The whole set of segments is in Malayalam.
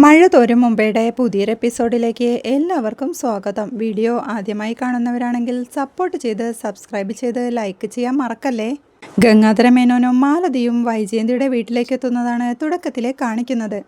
മഴ തോരും മുമ്പേടെ പുതിയൊരു എപ്പിസോഡിലേക്ക് എല്ലാവർക്കും സ്വാഗതം. വീഡിയോ ആദ്യമായി കാണുന്നവരാണെങ്കിൽ സപ്പോർട്ട് ചെയ്ത് സബ്സ്ക്രൈബ് ചെയ്ത് ലൈക്ക് ചെയ്യാൻ മറക്കല്ലേ? ഗംഗാധര മേനോനും മാലതിയും വൈജയന്തിയുടെ വീട്ടിലേക്ക് എത്തുന്നതാണ് തുടക്കത്തിലെ കാണിക്കുന്നത്.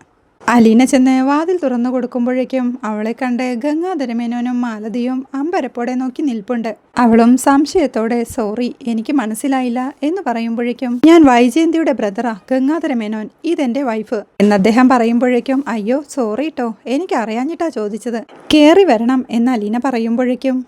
അലീന ചെന്ന് വാതിൽ തുറന്നു കൊടുക്കുമ്പോഴേക്കും അവളെ കണ്ട് ഗംഗാധരമേനോനും മാലതിയും അമ്പരപ്പോടെ നോക്കി നിൽപ്പുണ്ട്. അവളും സംശയത്തോടെ സോറി എനിക്ക് മനസ്സിലായില്ല എന്ന് പറയുമ്പോഴേക്കും ഞാൻ വൈജയന്തിയുടെ ബ്രദറാ ഗംഗാധരമേനോൻ ഇതെന്റെ വൈഫ് എന്ന് അദ്ദേഹം പറയുമ്പോഴേക്കും അയ്യോ സോറി ട്ടോ എനിക്ക് അറിയാഞ്ഞിട്ടാ ചോദിച്ചത്. കേറി വരണം എന്ന് അലീന പറയുമ്പോഴേക്കും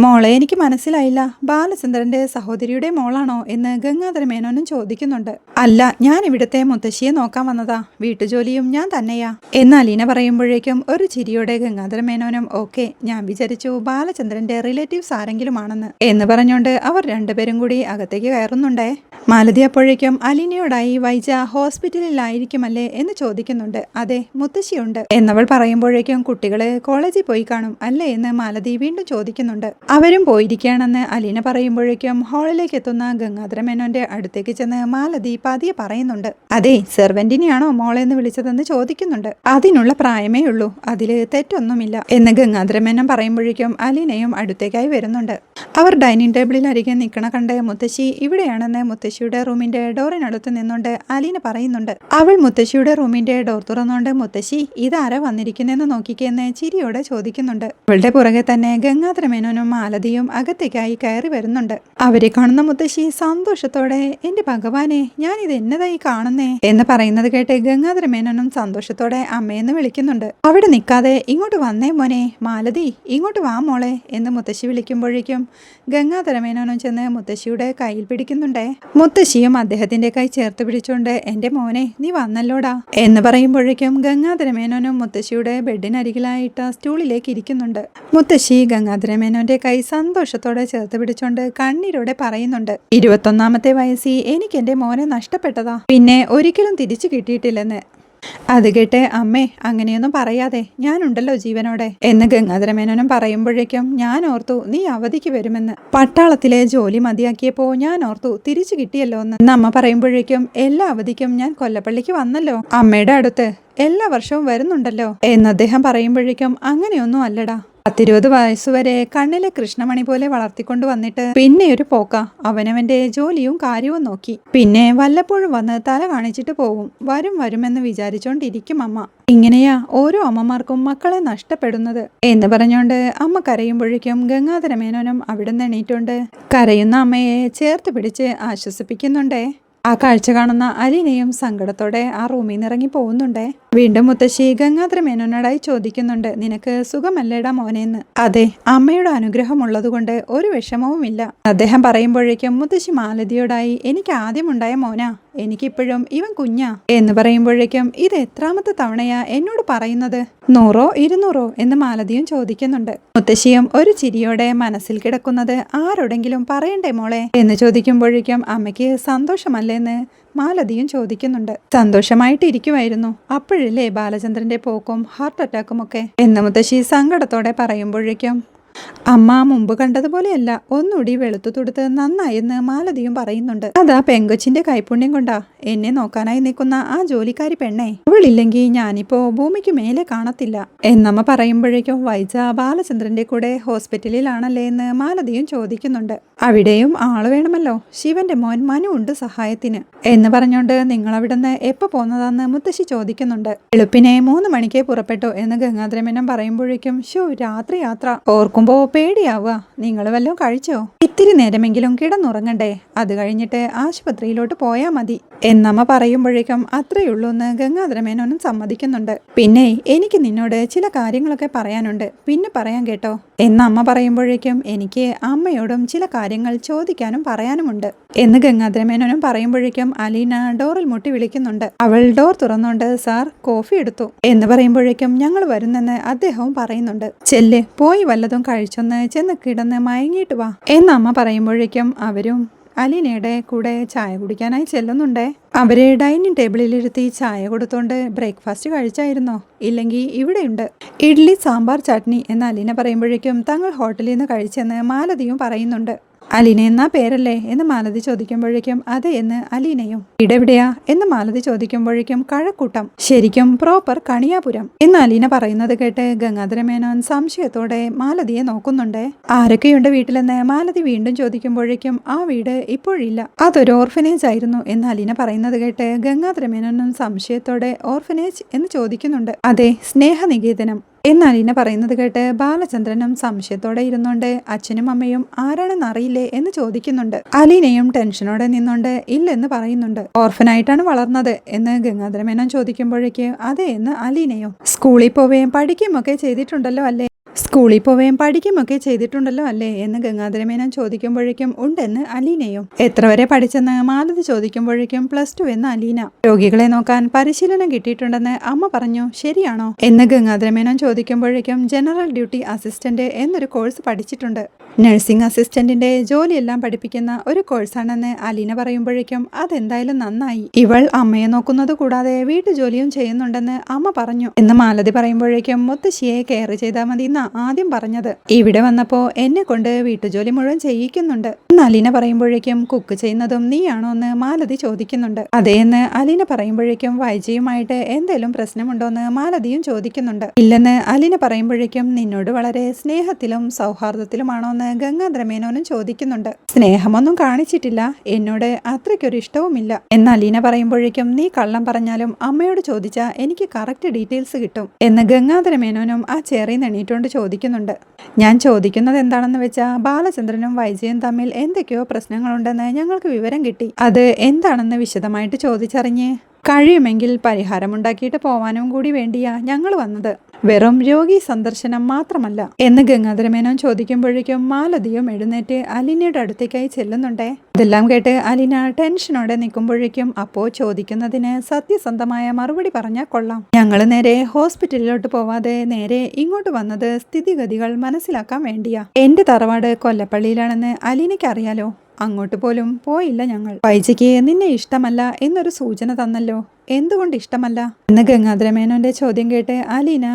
മോളെ എനിക്ക് മനസ്സിലായില്ല. ബാലചന്ദ്രന്റെ സഹോദരിയുടെ മോളാണോ എന്ന് ഗംഗാധരമേനോനും ചോദിക്കുന്നുണ്ട്. അല്ല ഞാൻ ഇവിടുത്തെ മുത്തശ്ശിയെ നോക്കാൻ വന്നതാ. വീട്ടുജോലിയും ഞാൻ തന്നെയാ. എന്ന് അലീന പറയുമ്പോഴേക്കും ഒരു ചിരിയോടെ ഗംഗാധര മേനോനും ഓക്കെ ഞാൻ വിചാരിച്ചു ബാലചന്ദ്രന്റെ റിലേറ്റീവ്സ് ആരെങ്കിലും ആണെന്ന് എന്ന് പറഞ്ഞുകൊണ്ട് അവർ രണ്ടുപേരും കൂടി അകത്തേക്ക് കയറുന്നുണ്ടേ. മാലതി അപ്പോഴേക്കും അലീനയോടായി വൈജ ഹോസ്പിറ്റലിലായിരിക്കുമല്ലേ? എന്ന് ചോദിക്കുന്നുണ്ട്. അതെ മുത്തശ്ശിയുണ്ട്. എന്നവൾ പറയുമ്പോഴേക്കും കുട്ടികളെ കോളേജിൽ പോയി കാണും അല്ലേ? എന്ന് മാലതി വീണ്ടും ചോദിക്കുന്നുണ്ട്. അവരും പോയിരിക്കുകയാണെന്ന് അലീന പറയുമ്പോഴേക്കും ഹാളിലേക്ക് എത്തുന്ന ഗംഗാധര മേനോന്റെ അടുത്തേക്ക് ചെന്ന് മാലതി പതിയെ പറയുന്നുണ്ട്. അതെ സെർവന്റിനെയാണോ മോളെ എന്ന് വിളിച്ചതെന്ന് ചോദിക്കുന്നുണ്ട് അതിനുള്ള പ്രായമേ ഉള്ളൂ. അതിൽ തെറ്റൊന്നുമില്ല എന്ന് ഗംഗാധര മേനോൻ പറയുമ്പോഴേക്കും അലീനയും അടുത്തേക്കായി വരുന്നുണ്ട്. അവർ ഡൈനിങ് ടേബിളിൽ അരികെ നിൽക്കണ കണ്ട മുത്തശ്ശി ഇവിടെയാണെന്ന് മുത്തശ്ശിയുടെ റൂമിന്റെ ഡോറിനടുത്ത് നിന്നുകൊണ്ട് അലീന പറയുന്നുണ്ട്. അവൾ മുത്തശ്ശിയുടെ റൂമിന്റെ ഡോർ തുറന്നുകൊണ്ട് മുത്തശ്ശി ഇതാരാ വന്നിരിക്കുന്നെന്ന് നോക്കിക്കെന്ന് ചിരിയോടെ ചോദിക്കുന്നുണ്ട്. അവളുടെ പുറകെ തന്നെ ഗംഗാധര മേനോനും മാലതിയും അകത്തേക്കായി കയറി വരുന്നുണ്ട്. അവരെ കാണുന്ന മുത്തശ്ശി സന്തോഷത്തോടെ എന്റെ ഭഗവാനെ ഞാൻ ഇത് എന്നതായി കാണുന്നേ? എന്ന് പറയുന്നത് കേട്ട് ഗംഗാധര മേനോനും സന്തോഷത്തോടെ അമ്മയെന്ന് വിളിക്കുന്നുണ്ട്. അവിടെ നിൽക്കാതെ ഇങ്ങോട്ട് വന്നേ മോനെ മാലതി ഇങ്ങോട്ട് വാ മോളെ എന്ന് മുത്തശ്ശി വിളിക്കുമ്പോഴേക്കും ഗംഗാതരമേനോനും ചെന്ന് മുത്തശ്ശിയുടെ കയ്യിൽ പിടിക്കുന്നുണ്ടേ. മുത്തശ്ശിയും അദ്ദേഹത്തിന്റെ കൈ ചേർത്ത് പിടിച്ചുകൊണ്ട് എന്റെ മോനെ നീ വന്നല്ലോടാ എന്ന് പറയുമ്പോഴേക്കും ഗംഗാധരമേനോനും മുത്തശ്ശിയുടെ ബെഡിനരികിലായിട്ട് സ്റ്റൂളിലേക്ക് ഇരിക്കുന്നുണ്ട്. മുത്തശ്ശി ഗംഗാധരമേനോന്റെ കൈ സന്തോഷത്തോടെ ചേർത്ത് പിടിച്ചുകൊണ്ട് കണ്ണീരോടെ പറയുന്നുണ്ട് ഇരുപത്തൊന്നാമത്തെ വയസ്സിൽ എനിക്ക് എന്റെ മോനെ നഷ്ടപ്പെട്ടതാ. പിന്നെ ഒരിക്കലും തിരിച്ചു കിട്ടിയിട്ടില്ലെന്ന്. അത് കേട്ടെ അമ്മേ അങ്ങനെയൊന്നും പറയാതെ. ഞാനുണ്ടല്ലോ ജീവനോടെ. എന്ന് ഗംഗാധരമേനോനും പറയുമ്പോഴേക്കും ഞാൻ ഓർത്തു നീ അവധിക്ക് വരുമെന്ന്. പട്ടാളത്തിലെ ജോലി മതിയാക്കിയപ്പോ ഞാൻ ഓർത്തു തിരിച്ചു കിട്ടിയല്ലോ എന്ന്. അമ്മ പറയുമ്പോഴേക്കും എല്ലാ അവധിക്കും ഞാൻ കൊല്ലപ്പള്ളിക്ക് വന്നല്ലോ. അമ്മയുടെ അടുത്ത് എല്ലാ വർഷവും വരുന്നുണ്ടല്ലോ. എന്ന് അദ്ദേഹം പറയുമ്പോഴേക്കും അങ്ങനെയൊന്നും അല്ലടാ. പത്തിരുപത് വയസ്സുവരെ കണ്ണിലെ കൃഷ്ണമണി പോലെ വളർത്തിക്കൊണ്ട് വന്നിട്ട് പിന്നെ ഒരു പോക്ക. അവനവന്റെ ജോലിയും കാര്യവും നോക്കി. പിന്നെ വല്ലപ്പോഴും വന്ന് തല കാണിച്ചിട്ട് പോവും. വരും വരുമെന്ന് വിചാരിച്ചോണ്ടിരിക്കും അമ്മ. ഇങ്ങനെയാ ഓരോ അമ്മമാർക്കും മക്കളെ നഷ്ടപ്പെടുന്നത്. എന്ന് പറഞ്ഞോണ്ട് അമ്മ കരയുമ്പോഴേക്കും ഗംഗാധര മേനോനും അവിടുന്ന് എണീറ്റുണ്ട് കരയുന്ന അമ്മയെ ചേർത്ത് പിടിച്ച് ആശ്വസിപ്പിക്കുന്നുണ്ടേ. ആ കാഴ്ച കാണുന്ന അലീനയും സങ്കടത്തോടെ ആ റൂമിൽ നിന്ന് ഇറങ്ങി പോകുന്നുണ്ടേ. വീണ്ടും മുത്തശ്ശി ഗംഗാധര മേനോനോടായി ചോദിക്കുന്നുണ്ട് നിനക്ക് സുഖമല്ലേടാ മോനെന്ന്? അതെ അമ്മയുടെ അനുഗ്രഹം ഉള്ളതുകൊണ്ട് ഒരു വിഷമവുമില്ല. അദ്ദേഹം പറയുമ്പോഴേക്കും മുത്തശ്ശി മാലതിയോടായി എനിക്ക് ആദ്യം ഉണ്ടായ മോനാ എനിക്കിപ്പോഴും ഇവൻ കുഞ്ഞാ. എന്ന് പറയുമ്പോഴേക്കും ഇത് എത്രാമത്തെ തവണയാ എന്നോട് പറയുന്നത്? നൂറോ ഇരുന്നൂറോ? എന്ന് മാലതിയും ചോദിക്കുന്നുണ്ട്. മുത്തശ്ശിയും ഒരു ചിരിയോടെ മനസ്സിൽ കിടക്കുന്നത് ആരോടെങ്കിലും പറയണ്ടേ മോളെ? എന്ന് ചോദിക്കുമ്പോഴേക്കും അമ്മയ്ക്ക് സന്തോഷമല്ലേന്ന്? മാലതിയും ചോദിക്കുന്നുണ്ട്. സന്തോഷമായിട്ട് സന്തോഷമായിട്ടിരിക്കുമായിരുന്നു. അപ്പോഴല്ലേ ബാലചന്ദ്രന്റെ പോക്കും ഹാർട്ട് അറ്റാക്കും ഒക്കെ? എന്ന് മുത്തശ്ശി സങ്കടത്തോടെ പറയുമ്പോഴേക്കും അമ്മ മുമ്പ് കണ്ടതുപോലെയല്ല. ഒന്നുകൂടി വെളുത്തു തൊടുത്ത് നന്നായെന്ന് മാലതിയും പറയുന്നുണ്ട്. അതാ പെങ്കൊച്ചിന്റെ കൈപുണ്യം കൊണ്ടാ. എന്നെ നോക്കാനായി നിൽക്കുന്ന ആ ജോലിക്കാരി പെണ്ണെ അവളില്ലെങ്കിൽ ഞാനിപ്പോ ഭൂമിക്ക് മേലെ കാണത്തില്ല. എന്നമ്മ പറയുമ്പോഴേക്കും വൈജ ബാലചന്ദ്രന്റെ കൂടെ ഹോസ്പിറ്റലിലാണല്ലേ എന്ന് മാലതിയും ചോദിക്കുന്നുണ്ട്. അവിടെയും ആൾ വേണമല്ലോ. ശിവന്റെ മോൻ മനു ഉണ്ട് സഹായത്തിന്. എന്ന് പറഞ്ഞുകൊണ്ട് നിങ്ങൾ അവിടുന്ന് എപ്പോ പോന്നതാന്ന് മുത്തശ്ശി ചോദിക്കുന്നുണ്ട്. എളുപ്പിനെ മൂന്ന് മണിക്ക് പുറപ്പെട്ടു എന്ന് ഗംഗാധരമേനം പറയുമ്പോഴേക്കും ഷോ രാത്രി യാത്ര. ഓർക്കുമ്പോ പേടിയാവുക. നിങ്ങൾ വല്ലതും കഴിച്ചോ? ഇത്തിരി നേരമെങ്കിലും കിടന്നുറങ്ങണ്ടേ. അത് കഴിഞ്ഞിട്ട് ആശുപത്രിയിലോട്ട് പോയാ മതി. എന്നമ്മ പറയുമ്പോഴേക്കും അത്രയുള്ളൂ എന്ന് ഗംഗാധരമേനോനും സമ്മതിക്കുന്നുണ്ട്. പിന്നെ എനിക്ക് നിന്നോട് ചില കാര്യങ്ങളൊക്കെ പറയാനുണ്ട്. പിന്നെ പറയാൻ കേട്ടോ. എന്ന് അമ്മ പറയുമ്പോഴേക്കും എനിക്ക് അമ്മയോടും ചില കാര്യങ്ങൾ ചോദിക്കാനും പറയാനുമുണ്ട്. എന്ന് ഗംഗാധരമേനോനും പറയുമ്പോഴേക്കും അലീന ഡോറിൽ മുട്ടി വിളിക്കുന്നുണ്ട്. അവൾ ഡോർ തുറന്നുകൊണ്ട് സാർ കോഫി എടുത്തു. എന്ന് പറയുമ്പോഴേക്കും ഞങ്ങൾ വരുന്നെന്ന് അദ്ദേഹവും പറയുന്നുണ്ട്. ചെല്ല് പോയി വല്ലതും കഴിച്ചൊന്ന് ചെന്ന് കിടന്ന് മയങ്ങിയിട്ട് വാ. എന്ന് അമ്മ പറയുമ്പോഴേക്കും അവരും അലീനയുടെ കൂടെ ചായ കുടിക്കാനായി ചെല്ലുന്നുണ്ടേ. അവരെ ഡൈനിങ് ടേബിളിലിരുത്തി ചായ കൊടുത്തോണ്ട് ബ്രേക്ക്ഫാസ്റ്റ് കഴിച്ചായിരുന്നോ? ഇല്ലെങ്കിൽ ഇവിടെയുണ്ട്. ഇഡ്ഡലി സാമ്പാർ ചട്നി എന്ന് അലീന പറയുമ്പോഴേക്കും തങ്ങൾ ഹോട്ടലിൽ നിന്ന് കഴിച്ചെന്ന് മാലതിയും പറയുന്നുണ്ട്. അലീന എന്നാ പേരല്ലേ എന്ന് മാലതി ചോദിക്കുമ്പോഴേക്കും അതെ എന്ന് അലീനയും. ഇടവിടെയാ എന്ന് മാലതി ചോദിക്കുമ്പോഴേക്കും കഴക്കൂട്ടം. ശരിക്കും പ്രോപ്പർ കണിയാപുരം. എന്ന് അലീന പറയുന്നത് കേട്ട് ഗംഗാധരമേനോൻ സംശയത്തോടെ മാലതിയെ നോക്കുന്നുണ്ട്. ആരൊക്കെയുണ്ട് വീട്ടിലെന്ന്? മാലതി വീണ്ടും ചോദിക്കുമ്പോഴേക്കും ആ വീട് ഇപ്പോഴില്ല. അതൊരു ഓർഫനേജ് ആയിരുന്നു. എന്ന് അലീന പറയുന്നത് കേട്ട് ഗംഗാധര മേനോനും സംശയത്തോടെ ഓർഫനേജ് എന്ന് ചോദിക്കുന്നുണ്ട്. അതെ സ്നേഹനികേതനം. എന്ന് ഇന്നെ പറയുന്നത് കേട്ട് ബാലചന്ദ്രനും സംശയത്തോടെ ഇരുന്നുകൊണ്ട് അച്ഛനും അമ്മയും ആരാണെന്ന് അറിയില്ലേ എന്ന് ചോദിക്കുന്നുണ്ട്. അലീനയും ടെൻഷനോടെ നിന്നുകൊണ്ട് ഇല്ലെന്ന് പറയുന്നുണ്ട്. ഓർഫനായിട്ടാണ് വളർന്നത് എന്ന് ഗംഗാധരമേനോൻ ചോദിക്കുമ്പോഴേക്ക് അതെ എന്ന് അലീനയും സ്കൂളിൽ പോവുകയും പഠിക്കുകയും ഒക്കെ ചെയ്തിട്ടുണ്ടല്ലോ അല്ലേ? സ്കൂളിൽ പോവുകയും പഠിക്കുമൊക്കെ ചെയ്തിട്ടുണ്ടല്ലോ അല്ലേ? എന്ന് ഗംഗാധരമേനോൻ ചോദിക്കുമ്പോഴേക്കും ഉണ്ടെന്ന് അലീനയും. എത്ര വരെ പഠിച്ചെന്ന് മാലതി ചോദിക്കുമ്പോഴേക്കും പ്ലസ് ടു എന്ന് അലീന. രോഗികളെ നോക്കാൻ പരിശീലനം കിട്ടിയിട്ടുണ്ടെന്ന് അമ്മ പറഞ്ഞു. ശരിയാണോ? എന്ന് ഗംഗാധരമേനോൻ ചോദിക്കുമ്പോഴേക്കും ജനറൽ ഡ്യൂട്ടി അസിസ്റ്റന്റ് എന്നൊരു കോഴ്സ് പഠിച്ചിട്ടുണ്ട്. നഴ്സിംഗ് അസിസ്റ്റന്റിന്റെ ജോലിയെല്ലാം പഠിപ്പിക്കുന്ന ഒരു കോഴ്സാണെന്ന് അലീന പറയുമ്പോഴേക്കും അതെന്തായാലും നന്നായി. ഇവൾ അമ്മയെ നോക്കുന്നത് കൂടാതെ വീട്ടുജോലിയും ചെയ്യുന്നുണ്ടെന്ന് അമ്മ പറഞ്ഞു. എന്ന് മാലതി പറയുമ്പോഴേക്കും മുത്തശ്ശിയെ കെയർ ചെയ്താൽ മതി. എന്നാ ആദ്യം പറഞ്ഞത്. ഇവിടെ വന്നപ്പോ എന്നെ കൊണ്ട് വീട്ടുജോലി മുഴുവൻ ചെയ്യിക്കുന്നുണ്ട്. അലീന പറയുമ്പോഴേക്കും കുക്ക് ചെയ്യുന്നതും നീയാണോ എന്ന് മാലതി ചോദിക്കുന്നുണ്ട്. അതേന്ന് അലീന പറയുമ്പോഴേക്കും വൈജയുമായിട്ട് എന്തേലും പ്രശ്നമുണ്ടോന്ന് മാലതിയും ചോദിക്കുന്നുണ്ട്. ഇല്ലെന്ന് അലീന പറയുമ്പോഴേക്കും നിന്നോട് വളരെ സ്നേഹത്തിലും സൗഹാർദ്ദത്തിലുമാണോ എന്ന് ഗംഗാധ്രമേനോനും ചോദിക്കുന്നുണ്ട്. സ്നേഹമൊന്നും കാണിച്ചിട്ടില്ല. എന്നോട് അത്രയ്ക്കൊരു ഇഷ്ടവുമില്ല. എന്ന് അലീന പറയുമ്പോഴേക്കും നീ കള്ളം പറഞ്ഞാലും അമ്മയോട് ചോദിച്ചാൽ എനിക്ക് കറക്റ്റ് ഡീറ്റെയിൽസ് കിട്ടും. എന്ന് ഗംഗാധരമേനോനും ആ ചെറിയ നിന്ന് എണീറ്റുകൊണ്ട് ചോദിക്കുന്നുണ്ട്. ഞാൻ ചോദിക്കുന്നത് എന്താണെന്ന് വെച്ചാൽ ബാലചന്ദ്രനും വൈജയും തമ്മിൽ എന്തൊക്കെയോ പ്രശ്നങ്ങളുണ്ടെന്ന് ഞങ്ങൾക്ക് വിവരം കിട്ടി. അത് എന്താണെന്ന് വിശദമായിട്ട് ചോദിച്ചറിഞ്ഞ് കഴിയുമെങ്കിൽ പരിഹാരമുണ്ടാക്കിയിട്ട് പോവാനും കൂടി വേണ്ടിയാ ഞങ്ങൾ വന്നത്. വെറും രോഗി സന്ദർശനം മാത്രമല്ല. എന്ന് ഗംഗാധരമേനോൻ ചോദിക്കുമ്പോഴേക്കും മാലതിയും എഴുന്നേറ്റ് അലിനയുടെ അടുത്തേക്കായി ചെല്ലുന്നുണ്ടേ. ഇതെല്ലാം കേട്ട് അലിന ടെൻഷനോടെ നിൽക്കുമ്പോഴേക്കും അപ്പോ ചോദിക്കുന്നതിന് സത്യസന്ധമായ മറുപടി പറഞ്ഞാൽ കൊള്ളാം. ഞങ്ങൾ നേരെ ഹോസ്പിറ്റലിലോട്ട് പോവാതെ നേരെ ഇങ്ങോട്ട് വന്നത് സ്ഥിതിഗതികൾ മനസ്സിലാക്കാൻ വേണ്ടിയാ. എന്റെ തറവാട് കൊല്ലപ്പള്ളിയിലാണെന്ന് അലിനയ്ക്ക് അറിയാലോ? അങ്ങോട്ട് പോലും പോയില്ല ഞങ്ങൾ. വൈജയ്ക്ക് നിന്നെ ഇഷ്ടമല്ല എന്നൊരു സൂചന തന്നല്ലോ. എന്തുകൊണ്ട് ഇഷ്ടമല്ല? എന്ന് ഗംഗാധരമേനോന്റെ ചോദ്യം കേട്ട് അലീന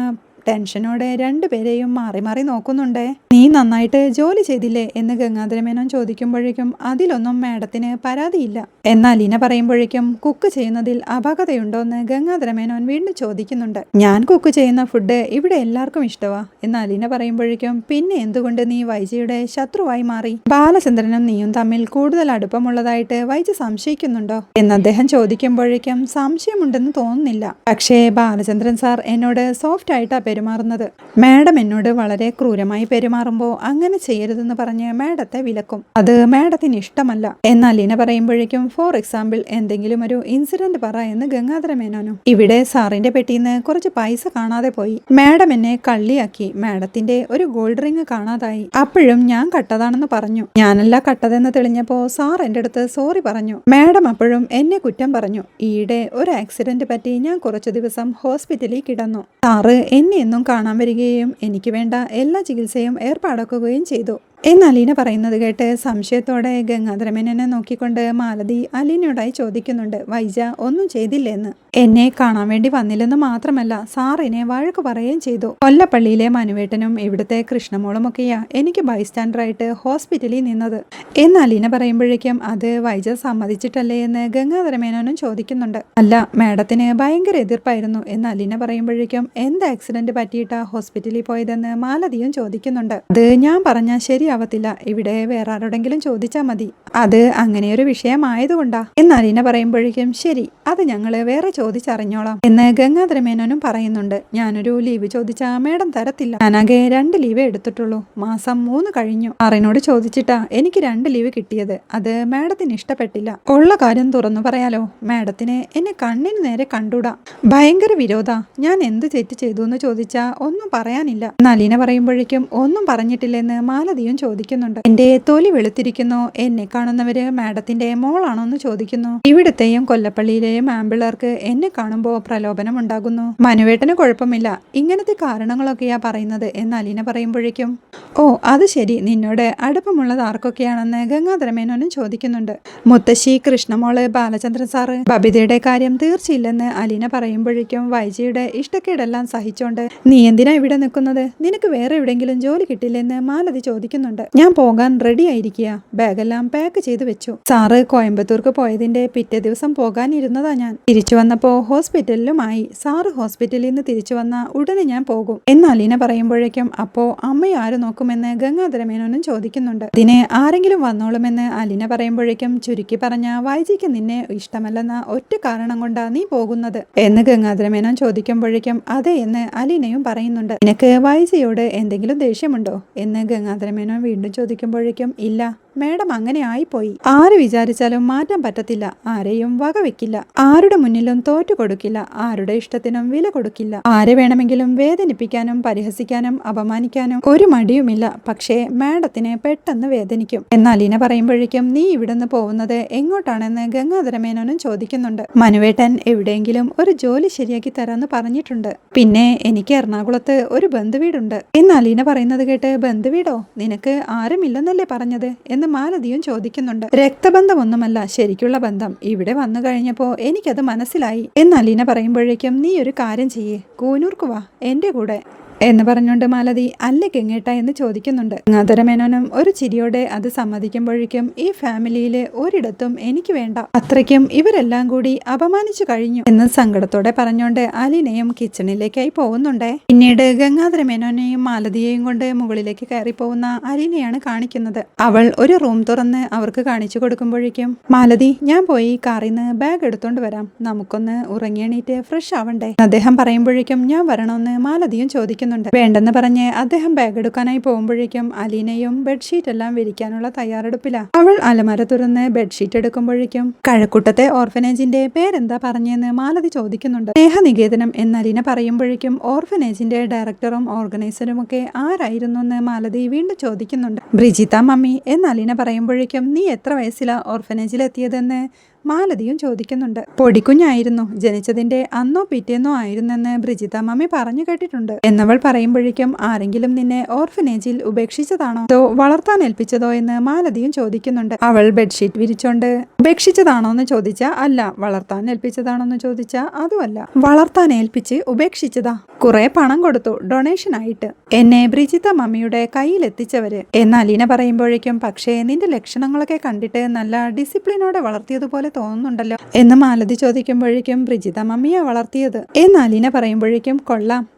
ടെൻഷനോടെ രണ്ടുപേരെയും മാറി മാറി നോക്കുന്നുണ്ടേ. നീ നന്നായിട്ട് ജോലി ചെയ്തില്ലേ? എന്ന് ഗംഗാധരമേനോൻ ചോദിക്കുമ്പോഴേക്കും അതിലൊന്നും മാഡത്തിന് പരാതിയില്ല. എന്നാൽ ഇന പറയുമ്പോഴേക്കും കുക്ക് ചെയ്യുന്നതിൽ അപാകതയുണ്ടോ എന്ന് ഗംഗാധര മേനോൻ വീണ്ടും ചോദിക്കുന്നുണ്ട്. ഞാൻ കുക്ക് ചെയ്യുന്ന ഫുഡ് ഇവിടെ എല്ലാവർക്കും ഇഷ്ടമാ എന്നാൽ ഇന പറയുമ്പോഴേക്കും പിന്നെ എന്തുകൊണ്ട് നീ വൈജയുടെ ശത്രുവായി മാറി? ബാലചന്ദ്രനും നീയും തമ്മിൽ കൂടുതൽ അടുപ്പമുള്ളതായിട്ട് വൈജ സംശയിക്കുന്നുണ്ടോ? എന്ന് അദ്ദേഹം ചോദിക്കുമ്പോഴേക്കും സംശയമുണ്ടെന്ന് തോന്നുന്നില്ല. പക്ഷേ ബാലചന്ദ്രൻ സാർ എന്നോട് സോഫ്റ്റ് ആയിട്ടാ പെരുമാറുന്നത്. മാഡം എന്നോട് വളരെ ക്രൂരമായി പെരുമാറുമ്പോൾ അങ്ങനെ ചെയ്യരുതെന്ന് പറഞ്ഞ് മാഡത്തെ വിലക്കും. അത് മാഡത്തിന് ഇഷ്ടമല്ല. എന്നാൽ ഇന പറയുമ്പോഴേക്കും ഫോർ എക്സാമ്പിൾ എന്തെങ്കിലും ഒരു ഇൻസിഡന്റ് പറ എന്ന് ഗംഗാധര മേനോനും. ഇവിടെ സാറിന്റെ പെട്ടിന്ന് കുറച്ച് പൈസ കാണാതെ പോയി. മാഡം എന്നെ കള്ളിയാക്കി. മാഡത്തിന്റെ ഒരു ഗോൾഡ് റിങ് കാണാതായി. അപ്പോഴും ഞാൻ കട്ടതാണെന്ന് പറഞ്ഞു. ഞാനല്ല കട്ടതെന്ന് തെളിഞ്ഞപ്പോ സാർ എന്റെ അടുത്ത് സോറി പറഞ്ഞു. മാഡം അപ്പോഴും എന്നെ കുറ്റം പറഞ്ഞു. ഈയിടെ ഒരു ആക്സിഡന്റ് പറ്റി ഞാൻ കുറച്ചു ദിവസം ഹോസ്പിറ്റലിൽ കിടന്നു. സാറ് എന്നെ എന്നും കാണാൻ വരികയും എനിക്ക് വേണ്ട എല്ലാ ചികിത്സയും ഏർപ്പാടാക്കുകയും ചെയ്തു. എന്ന് അലീന പറയുന്നത് കേട്ട് സംശയത്തോടെ ഗംഗാധരമേനനെ നോക്കിക്കൊണ്ട് മാലതി അലീനയോടായി ചോദിക്കുന്നുണ്ട് വൈജ ഒന്നും ചെയ്തില്ലെന്ന്. എന്നെ കാണാൻ വേണ്ടി വന്നില്ലെന്ന് മാത്രമല്ല സാറിനെ വഴക്ക് പറയുകയും ചെയ്തു. കൊല്ലപ്പള്ളിയിലെ മനുവേട്ടനും ഇവിടുത്തെ കൃഷ്ണമോളുമൊക്കെയാ എനിക്ക് ബൈസ്റ്റാൻഡറായിട്ട് ഹോസ്പിറ്റലിൽ നിന്നത്. എന്ന് അലീന പറയുമ്പോഴേക്കും അത് വൈജ സമ്മതിച്ചിട്ടല്ലേ എന്ന് ഗംഗാധരമേനോനും ചോദിക്കുന്നുണ്ട്. അല്ല മാഡത്തിന് ഭയങ്കര എതിർപ്പായിരുന്നു. എന്ന് അലീന പറയുമ്പോഴേക്കും എന്ത് ആക്സിഡന്റ് പറ്റിയിട്ടാ ഹോസ്പിറ്റലിൽ പോയതെന്ന്? മാലതിയും ചോദിക്കുന്നുണ്ട്. അത് ഞാൻ പറഞ്ഞാൽ ശരിയാവത്തില്ല. ഇവിടെ വേറെ ആരോടെങ്കിലും ചോദിച്ചാൽ മതി. അത് അങ്ങനെ ഒരു വിഷയമായതുകൊണ്ടാ. എന്ന് അലീന പറയുമ്പോഴേക്കും ശരി അത് ഞങ്ങൾ വേറെ ചോദിച്ചറിഞ്ഞോളാം. എന്ന് ഗംഗാധരമേനോനും പറയുന്നുണ്ട്. ഞാനൊരു ലീവ് ചോദിച്ചാ മേഡം തരത്തില്ല. ഞാനാകെ രണ്ട് ലീവ് എടുത്തിട്ടുള്ളൂ. മാസം മൂന്ന് കഴിഞ്ഞു. ആറിനോട് ചോദിച്ചിട്ടാ എനിക്ക് രണ്ട് ലീവ് കിട്ടിയത്. അത് മാഡത്തിന് ഇഷ്ടപ്പെട്ടില്ല. ഉള്ള കാര്യം തുറന്നു പറയാലോ. മാഡത്തിന് എന്നെ കണ്ണിന് നേരെ കണ്ടൂടാ. ഭയങ്കര വിരോധ. ഞാൻ എന്ത് തെറ്റ് ചെയ്തു എന്ന് ചോദിച്ചാ ഒന്നും പറയാനില്ല. നലീന പറയുമ്പോഴേക്കും ഒന്നും പറഞ്ഞിട്ടില്ലെന്ന് മാലതിയും ചോദിക്കുന്നുണ്ട്. എന്റെ തൊലി വെളുത്തിരിക്കുന്നു. എന്നെ കാണാൻ കാണുന്നവര് മാഡത്തിന്റെ മോളാണോ എന്ന് ചോദിക്കുന്നു. ഇവിടുത്തെയും കൊല്ലപ്പള്ളിയിലെയും ആമ്പിളർക്ക് എന്നെ കാണുമ്പോൾ പ്രലോഭനം ഉണ്ടാകുന്നു മനുവേട്ടന് കുഴപ്പമില്ല. ഇങ്ങനത്തെ കാരണങ്ങളൊക്കെയാ പറയുന്നത് എന്ന് അലീന പറയുമ്പോഴേക്കും ഓ അത് ശരി. നിന്നോട് അടുപ്പമുള്ളത് ആർക്കൊക്കെയാണെന്ന് ഗംഗാധരമേനോനും ചോദിക്കുന്നുണ്ട്. മുത്തശ്ശി കൃഷ്ണമോൾ ബാലചന്ദ്രൻ സാറ് ബബിതയുടെ കാര്യം തീർച്ചയില്ലെന്ന് അലീന പറയുമ്പോഴേക്കും വൈജിയുടെ ഇഷ്ടക്കേടെല്ലാം സഹിച്ചോണ്ട് നീ എന്തിനാ ഇവിടെ നിൽക്കുന്നത്? നിനക്ക് വേറെ എവിടെയെങ്കിലും ജോലി കിട്ടില്ലെന്ന് മാലതി ചോദിക്കുന്നുണ്ട്. ഞാൻ പോകാൻ റെഡി ആയിരിക്കുക. ബാഗെല്ലാം ചെയ്ത് വെച്ചു. സാറ് കോയമ്പത്തൂർക്ക് പോയതിന്റെ പിറ്റേ ദിവസം പോകാനിരുന്നതാ ഞാൻ. തിരിച്ചു വന്നപ്പോ ഹോസ്പിറ്റലിലുമായി. സാറ് ഹോസ്പിറ്റലിൽ നിന്ന് തിരിച്ചു വന്ന ഉടനെ ഞാൻ പോകും. എന്ന് അലീന പറയുമ്പോഴേക്കും അപ്പോ അമ്മയെ ആര് നോക്കുമെന്ന് ഗംഗാധര മേനോനും ചോദിക്കുന്നുണ്ട്. ഇതിന് ആരെങ്കിലും വന്നോളുമെന്ന് അലീന പറയുമ്പോഴേക്കും ചുരുക്കി പറഞ്ഞ വൈജിക്ക് നിന്നെ ഇഷ്ടമല്ലെന്ന ഒറ്റ കാരണം കൊണ്ടാ നീ പോകുന്നത്. എന്ന് ഗംഗാധര മേനോൻ ചോദിക്കുമ്പോഴേക്കും അതെ എന്ന് അലീനയും പറയുന്നുണ്ട്. നിനക്ക് വൈജിയോട് എന്തെങ്കിലും ദേഷ്യമുണ്ടോ? എന്ന് ഗംഗാധര മേനോൻ വീണ്ടും ചോദിക്കുമ്പോഴേക്കും ഇല്ല മേഡം അങ്ങനെ ആയിപ്പോയി. ആര് വിചാരിച്ചാലും മാറ്റാൻ പറ്റത്തില്ല. ആരെയും വകവെക്കില്ല. ആരുടെ മുന്നിലും തോറ്റു കൊടുക്കില്ല. ആരുടെ ഇഷ്ടത്തിനും വില കൊടുക്കില്ല. ആരെ വേണമെങ്കിലും വേദനിപ്പിക്കാനും പരിഹസിക്കാനും അപമാനിക്കാനും ഒരു മടിയുമില്ല. പക്ഷേ മാഡത്തിനെ പെട്ടെന്ന് വേദനിക്കും. എന്നാൽ ഇന പറയുമ്പോഴേക്കും നീ ഇവിടുന്ന് പോകുന്നത് എങ്ങോട്ടാണെന്ന് ഗംഗാധരമേനോനും ചോദിക്കുന്നുണ്ട്. മനുവേട്ടൻ എവിടെയെങ്കിലും ഒരു ജോലി ശരിയാക്കി തരാന്ന് പറഞ്ഞിട്ടുണ്ട്. പിന്നെ എനിക്ക് എറണാകുളത്ത് ഒരു ബന്ധുവീടുണ്ട്. എന്നാൽ ഇന പറയുന്നത് കേട്ട് ബന്ധുവീടോ? നിനക്ക് ആരുമില്ലെന്നല്ലേ പറഞ്ഞത്? എന്ന് മാലതിയും ചോദിക്കുന്നുണ്ട്. രക്തബന്ധമൊന്നുമല്ല ശരിക്കുള്ള ബന്ധം. ഇവിടെ വന്നു കഴിഞ്ഞപ്പോ എനിക്കത് മനസ്സിലായി. എന്ന് അലീന പറയുമ്പോഴേക്കും നീ ഒരു കാര്യം ചെയ്യേ. കൂനൂർക്ക് വാ എന്റെ കൂടെ. എന്ന് പറഞ്ഞുകൊണ്ട് മാലതി അല്ല കെങ്ങേട്ട എന്ന് ചോദിക്കുന്നുണ്ട്. ഗംഗാധര മേനോനും ഒരു ചിരിയോടെ അത് സമ്മതിക്കുമ്പോഴേക്കും ഈ ഫാമിലിയിലെ ഒരിടത്തും എനിക്ക് വേണ്ട. അത്രയ്ക്കും ഇവരെല്ലാം കൂടി അപമാനിച്ചു കഴിഞ്ഞു എന്ന് സങ്കടത്തോടെ പറഞ്ഞുകൊണ്ട് അലീനയും കിച്ചണിലേക്കായി പോകുന്നുണ്ട്. പിന്നീട് ഗംഗാധര മേനോനെയും മാലതിയെയും കൊണ്ട് മുകളിലേക്ക് കയറി പോകുന്ന അലീനയാണ് കാണിക്കുന്നത്. അവൾ ഒരു റൂം തുറന്ന് അവർക്ക് കാണിച്ചു കൊടുക്കുമ്പോഴേക്കും മാലതി ഞാൻ പോയി കാറിൽ നിന്ന് ബാഗ് എടുത്തോണ്ട് വരാം. നമുക്കൊന്ന് ഉറങ്ങിയണീറ്റ് ഫ്രഷ് ആവണ്ടേ? അദ്ദേഹം പറയുമ്പോഴേക്കും ഞാൻ വരണമെന്ന് മാലതിയും ചോദിക്കുന്നുണ്ട് വേണ്ടെന്ന് പറഞ്ഞ് അദ്ദേഹം ബാഗ് എടുക്കാനായി പോകുമ്പോഴേക്കും അലീനയും ബെഡ്ഷീറ്റ് എല്ലാം വിരിക്കാനുള്ള തയ്യാറെടുപ്പിലാണ് അവൾ അലമര തുറന്ന് ബെഡ്ഷീറ്റ് എടുക്കുമ്പോഴേക്കും കഴക്കൂട്ടത്തെ ഓർഫനേജിന്റെ പേരെന്താ പറഞ്ഞെന്ന് മാലതി ചോദിക്കുന്നുണ്ട്. സ്നേഹനികേതനം എന്ന് അലീന പറയുമ്പോഴേക്കും ഓർഫനേജിന്റെ ഡയറക്ടറും ഓർഗനൈസറും ഒക്കെ ആരായിരുന്നു എന്ന് മാലതി വീണ്ടും ചോദിക്കുന്നുണ്ട്. ബ്രിജിത മമ്മി എന്ന് അലീന പറയുമ്പോഴേക്കും നീ എത്ര വയസ്സിലാ ഓർഫനേജിൽ എത്തിയതെന്ന് മാലതിയും ചോദിക്കുന്നുണ്ട്. പൊടിക്കുഞ്ഞായിരുന്നു. ജനിച്ചതിന്റെ അന്നോ പിറ്റേന്നോ ആയിരുന്നെന്ന് ബ്രിജിത മമ്മി പറഞ്ഞു കേട്ടിട്ടുണ്ട്. എന്നവൾ പറയുമ്പോഴേക്കും ആരെങ്കിലും നിന്നെ ഓർഫനേജിൽ ഉപേക്ഷിച്ചതാണോ? അതോ വളർത്താൻ ഏൽപ്പിച്ചതോ എന്ന് മാലതിയും ചോദിക്കുന്നുണ്ട്. അവൾ ബെഡ്ഷീറ്റ് വിരിച്ചോണ്ട് ഉപേക്ഷിച്ചതാണോ എന്ന് ചോദിച്ചാ അല്ല വളർത്താൻ ഏൽപ്പിച്ചതാണോ എന്ന് ചോദിച്ചാ അതുമല്ല. വളർത്താൻ ഏൽപ്പിച്ച് ഉപേക്ഷിച്ചതാ. കുറെ പണം കൊടുത്തു ഡൊണേഷൻ ആയിട്ട്. എന്നെ ബ്രിജിത്ത മമ്മിയുടെ കയ്യിൽ എത്തിച്ചവര് എന്ന് അലീന പറയുമ്പോഴേക്കും പക്ഷേ നിന്റെ ലക്ഷണങ്ങളൊക്കെ കണ്ടിട്ട് നല്ല ഡിസിപ്ലിനോടെ വളർത്തിയതുപോലെ തോന്നുന്നുണ്ടല്ലോ എന്ന് മാലതി ചോദിക്കുമ്പോഴേക്കും ബ്രിജിത മമ്മിയാ വളർത്തിയത്. എന്ന് അലീന പറയുമ്പോഴേക്കും കൊള്ളാം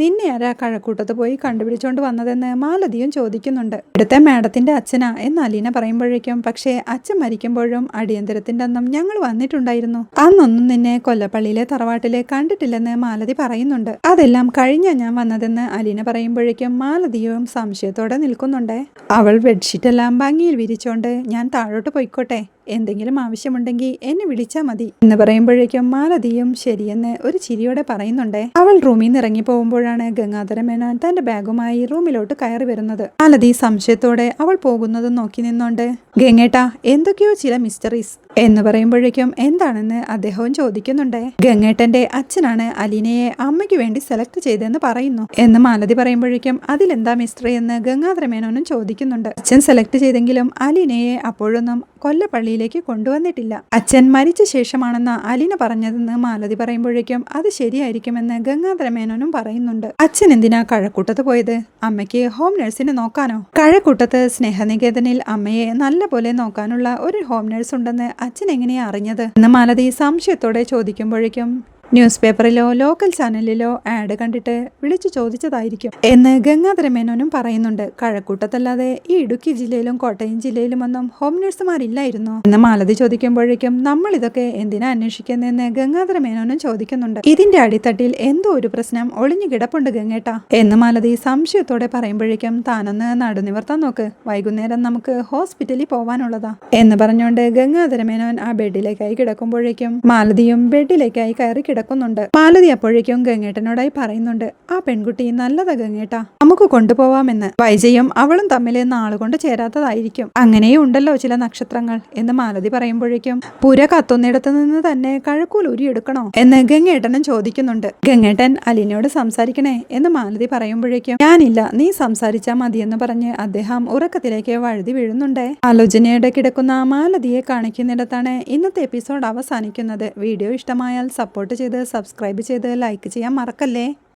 നിന്നെ ആരാ കഴക്കൂട്ടത്ത് പോയി കണ്ടുപിടിച്ചോണ്ട് വന്നതെന്ന് മാലതിയും ചോദിക്കുന്നുണ്ട്. ഇവിടുത്തെ മാഡത്തിന്റെ അച്ഛനാ എന്ന് അലീന പറയുമ്പോഴേക്കും പക്ഷേ അച്ഛൻ മരിക്കുമ്പോഴും അടിയന്തരത്തിന്റെ അന്നും ഞങ്ങൾ വന്നിട്ടുണ്ടായിരുന്നു. അന്നൊന്നും നിന്നെ കൊല്ലപ്പള്ളിയിലെ തറവാട്ടിലെ കണ്ടിട്ടില്ലെന്ന് മാലതി പറയുന്നുണ്ട്. അതെല്ലാം കഴിഞ്ഞാ ഞാൻ വന്നതെന്ന് അലീന പറയുമ്പോഴേക്കും മാലതിയും സംശയത്തോടെ നിൽക്കുന്നുണ്ട്. അവൾ ബെഡ്ഷീറ്റ് എല്ലാം ഭംഗിയിൽ വിരിച്ചോണ്ട് ഞാൻ താഴോട്ട് പോയിക്കോട്ടെ. എന്തെങ്കിലും ആവശ്യമുണ്ടെങ്കിൽ എന്നെ വിളിച്ചാൽ മതി എന്ന് പറയുമ്പോഴേക്കും മാലതിയും ശരിയെന്ന് ഒരു ചിരിയോടെ പറയുന്നുണ്ടേ. അവൾ റൂമിൽ നിന്ന് ഇറങ്ങി പോകുമ്പോഴാണ് ഗംഗാധര മേനോൻ തന്റെ ബാഗുമായി റൂമിലോട്ട് കയറി വരുന്നത്. മാലതി സംശയത്തോടെ അവൾ പോകുന്നത് നോക്കി നിന്നോണ്ട് ഗംഗേട്ട എന്തൊക്കെയോ ചില മിസ്റ്ററീസ് എന്ന് പറയുമ്പോഴേക്കും എന്താണെന്ന് അദ്ദേഹവും ചോദിക്കുന്നുണ്ട്. ഗംഗേട്ടന്റെ അച്ഛനാണ് അലീനയെ അമ്മയ്ക്ക് വേണ്ടി സെലക്ട് ചെയ്തെന്ന് പറയുന്നു. എന്ന് മാലതി പറയുമ്പോഴേക്കും അതിലെന്താ മിസ്റ്ററി എന്ന് ഗംഗാധര മേനോനും ചോദിക്കുന്നുണ്ട്. അച്ഛൻ സെലക്ട് ചെയ്തെങ്കിലും അലീനയെ അപ്പോഴൊന്നും കൊല്ലപ്പള്ളിയിലേക്ക് കൊണ്ടുവന്നിട്ടില്ല. അച്ഛൻ മരിച്ച ശേഷമാണെന്ന അലീന പറഞ്ഞതെന്ന് മാലതി പറയുമ്പോഴേക്കും അത് ശരിയായിരിക്കുമെന്ന് ഗംഗാധര മേനോനും പറയുന്നുണ്ട്. അച്ഛൻ എന്തിനാ കഴക്കൂട്ടത്ത് പോയത്? അമ്മയ്ക്ക് ഹോം നഴ്സിനെ നോക്കാനോ? കഴക്കൂട്ടത്ത് സ്നേഹനികേതനിൽ അമ്മയെ നല്ല പോലെ നോക്കാനുള്ള ഒരു ഹോം നഴ്സ് ഉണ്ടെന്ന് അച്ഛൻ എങ്ങനെയാ അറിഞ്ഞത്? എന്ന് മാലതി സംശയത്തോടെ ചോദിക്കുമ്പോഴേക്കും ന്യൂസ് പേപ്പറിലോ ലോക്കൽ ചാനലിലോ ആഡ് കണ്ടിട്ട് വിളിച്ചു ചോദിച്ചതായിരിക്കും. എന്ന് ഗംഗാധര മേനോനും പറയുന്നുണ്ട്. കഴക്കൂട്ടത്തല്ലാതെ ഈ ഇടുക്കി ജില്ലയിലും കോട്ടയം ജില്ലയിലും ഒന്നും ഹോം നഴ്സുമാരില്ലായിരുന്നു. എന്ന് മാലതി ചോദിക്കുമ്പോഴേക്കും നമ്മൾ ഇതൊക്കെ എന്തിനാ അന്വേഷിക്കുന്നതെന്ന് ഗംഗാധര മേനോനും ചോദിക്കുന്നുണ്ട്. ഇതിന്റെ അടിത്തട്ടിൽ എന്തോ ഒരു പ്രശ്നം ഒളിഞ്ഞു കിടപ്പുണ്ട് ഗംഗേട്ട എന്ന് മാലതി സംശയത്തോടെ പറയുമ്പോഴേക്കും താനൊന്ന് നടുനിവർത്താൻ നോക്ക്. വൈകുന്നേരം നമുക്ക് ഹോസ്പിറ്റലിൽ പോവാനുള്ളതാ എന്ന് പറഞ്ഞുകൊണ്ട് ഗംഗാധര മേനോൻ ആ ബെഡിലേക്കായി കിടക്കുമ്പോഴേക്കും മാലതിയും ബെഡിലേക്കായി കയറി കിടക്കുന്നുണ്ട്. മാലതി അപ്പോഴേക്കും ഗംഗേട്ടനോടായി പറയുന്നുണ്ട് ആ പെൺകുട്ടി നല്ലതാ ഗംഗേട്ടാ നമുക്ക് കൊണ്ടുപോവാമെന്ന്. വൈജയും അവളും തമ്മിൽ നാളുകൊണ്ട് ചേരാത്തതായിരിക്കും. അങ്ങനെയും ഉണ്ടല്ലോ ചില നക്ഷത്രങ്ങൾ എന്ന് മാലതി പറയുമ്പോഴേക്കും പുര കത്തുന്നിടത്ത് നിന്ന് തന്നെ കഴക്കൂൽ ഉരിയെടുക്കണോ? എന്ന് ഗംഗേട്ടനും ചോദിക്കുന്നുണ്ട്. ഗംഗേട്ടൻ അലിനോട് സംസാരിക്കണേ? എന്ന് മാലതി പറയുമ്പോഴേക്കും ഞാനില്ല നീ സംസാരിച്ചാ മതിയെന്ന് പറഞ്ഞ് അദ്ദേഹം ഉറക്കത്തിലേക്ക് വഴുതി വീഴുന്നുണ്ടേ? ആലോചനയുടെ കിടക്കുന്ന മാലതിയെ കാണിക്കുന്നിടത്താണ് ഇന്നത്തെ എപ്പിസോഡ് അവസാനിക്കുന്നത്. വീഡിയോ ഇഷ്ടമായാൽ സപ്പോർട്ട് ചെയ്ത് സബ്സ്ക്രൈബ് ചെയ്ത് ലൈക്ക് ചെയ്യാൻ മറക്കല്ലേ?